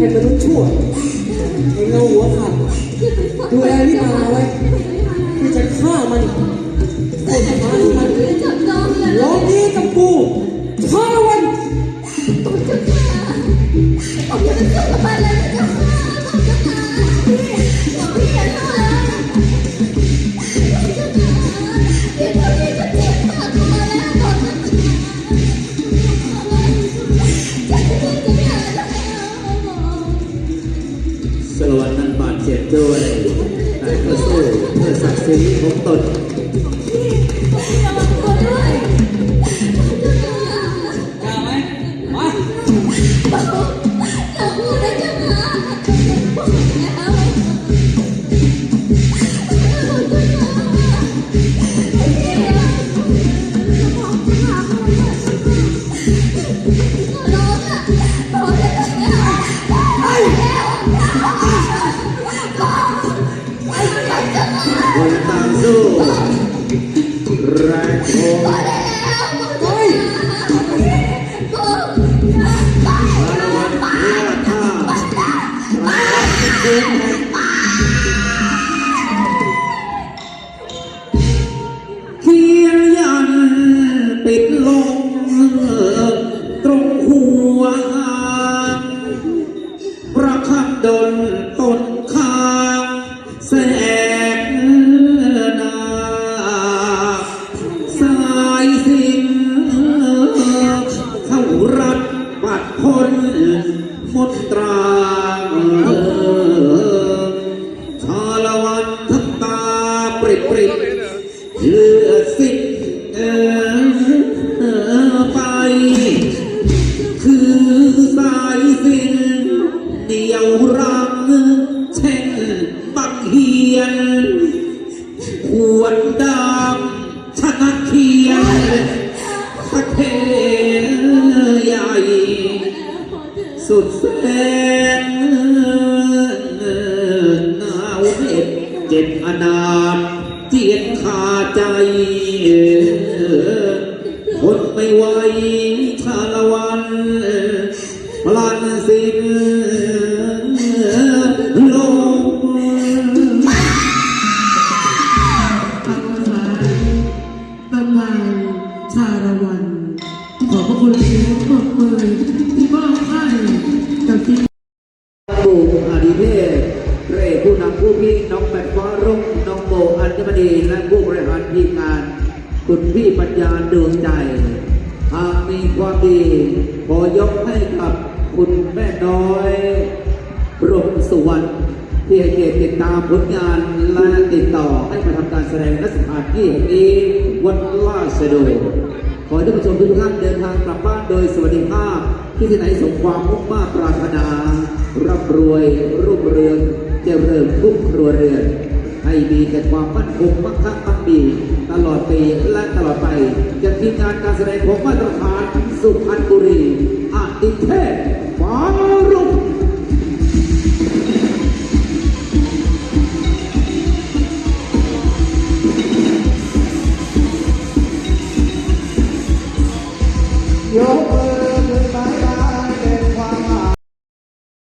ป็นมนุษย์ชั่วไอ้เงาหัวขาดดูแลนี่มาไว้ที่จะฆ่ามันคนพา ด้วยแต่ก็สู้เพื่อศักดิ์ศรีของตน ต่างสู้แรงโคมเฮ้ยสารวัตรเลือดท่ารักเกินเขียนยันปิดลงตรงหัวประคับดน ลือดสิเออไป คือสายสินเดียวรังเช่นบักเฮียนขวดดำชนะเขียนประเทใหญ่ สุดแสนหนาวเหน็บเจ็บอนาถ เจียดขาใจ คนไม่ไหวชาละวันพลันสิ้น องโบอัญมณีและผู้บริหารทีมงาน คุณพี่ปัญญาดวงใจหากมีความดีขอยกให้กับคุณแม่น้อยรมสุวรรณที่ให้เกียรติติดตามผลงานและติดต่อให้มาทำการแสดงณสถานที่แห่งนี้วัดล่าชโดขอให้ท่านผู้ชมทุกท่านเดินทางกลับบ้านโดยสวัสดิภาพ ที่ที่ไหนสมความมุ่งมา่ปรารถนาร่ำรวยรุ่งเรืองเจริญทุกครัวเรือน ให้มีแต่ความมั่นคงมั่งคั่งมั่งมีตลอดปีและตลอดไปจากทีมงานการแสดงของมาตรฐานสุพรรณบุรีอาติเทพ